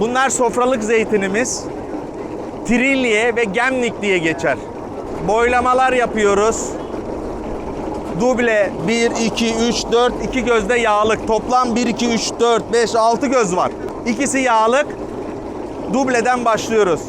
Bunlar sofralık zeytinimiz. Trilye ve Gemlik diye geçer. Boylamalar yapıyoruz. Duble 1, 2, 3, 4, 2 gözde yağlık. Toplam 1, 2, 3, 4, 5, 6 göz var. İkisi yağlık. Dubleden başlıyoruz.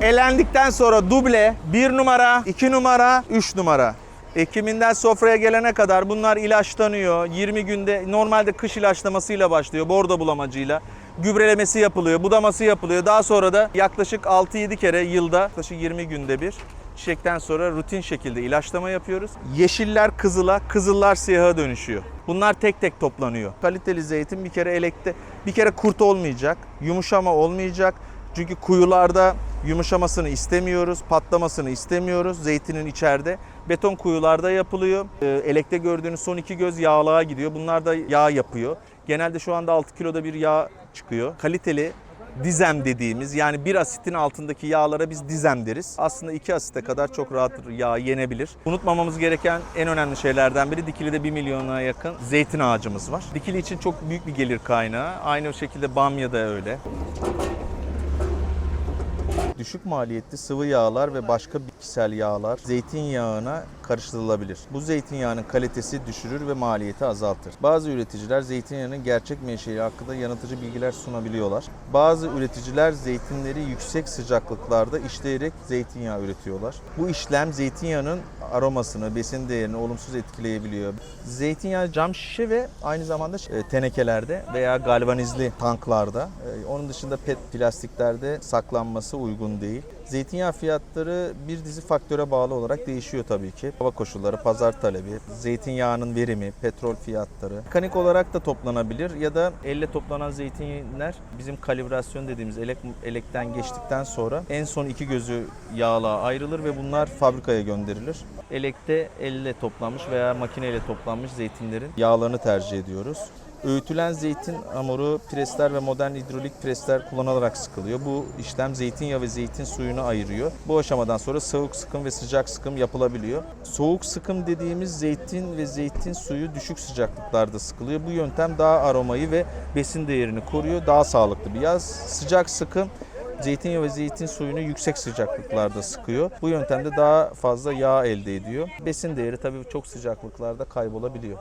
Elendikten sonra duble 1 numara, 2 numara, 3 numara. Ekiminden sofraya gelene kadar bunlar ilaçlanıyor. 20 günde normalde kış ilaçlamasıyla başlıyor bordo bulamacıyla. Gübrelemesi yapılıyor, budaması yapılıyor. Daha sonra da yaklaşık 6-7 kere yılda yaklaşık 20 günde bir çiçekten sonra rutin şekilde ilaçlama yapıyoruz. Yeşiller kızıla, kızıllar siyaha dönüşüyor. Bunlar tek tek toplanıyor. Kaliteli zeytin bir kere elekte, bir kere kurt olmayacak, yumuşama olmayacak. Çünkü kuyularda yumuşamasını istemiyoruz, patlamasını istemiyoruz zeytinin içeride. Beton kuyularda yapılıyor. Ee, Elekte gördüğünüz son iki göz yağlığa gidiyor. Bunlar da yağ yapıyor. Genelde şu anda 6 kiloda bir yağ çıkıyor. Kaliteli dizem dediğimiz yani bir asitin altındaki yağlara biz dizem deriz. Aslında iki asite kadar çok rahat yağ yenebilir. Unutmamamız gereken en önemli şeylerden biri Dikili'de 1 milyona yakın zeytin ağacımız var. Dikili için çok büyük bir gelir kaynağı. Aynı şekilde Bamya'da öyle. Düşük maliyetli sıvı yağlar ve başka bitkisel yağlar zeytinyağına karıştırılabilir. Bu zeytinyağının kalitesi düşürür ve maliyeti azaltır. Bazı üreticiler zeytinyağının gerçek menşei hakkında yanıltıcı bilgiler sunabiliyorlar. Bazı üreticiler zeytinleri yüksek sıcaklıklarda işleyerek zeytinyağı üretiyorlar. Bu işlem zeytinyağının aromasını, besin değerini olumsuz etkileyebiliyor. Zeytinyağı cam şişe ve aynı zamanda e, tenekelerde veya galvanizli tanklarda. e, Onun dışında pet plastiklerde saklanması uygun değil. Zeytinyağı fiyatları bir dizi faktöre bağlı olarak değişiyor tabii ki. Hava koşulları, pazar talebi, zeytinyağının verimi, petrol fiyatları. Mekanik olarak da toplanabilir ya da elle toplanan zeytinler bizim kalibrasyon dediğimiz elek, elekten geçtikten sonra en son iki gözü yağlığa ayrılır ve bunlar fabrikaya gönderilir. Elekte elle toplanmış veya makineyle toplanmış zeytinlerin yağlarını tercih ediyoruz. Öğütülen zeytin hamuru presler ve modern hidrolik presler kullanılarak sıkılıyor. Bu işlem zeytinyağı ve zeytin suyunu ayırıyor. Bu aşamadan sonra soğuk sıkım ve sıcak sıkım yapılabiliyor. Soğuk sıkım dediğimiz zeytin ve zeytin suyu düşük sıcaklıklarda sıkılıyor. Bu yöntem daha aromayı ve besin değerini koruyor. Daha sağlıklı bir yaz. Sıcak sıkım zeytinyağı ve zeytin suyunu yüksek sıcaklıklarda sıkıyor. Bu yöntemde daha fazla yağ elde ediyor. Besin değeri tabii çok sıcaklıklarda kaybolabiliyor.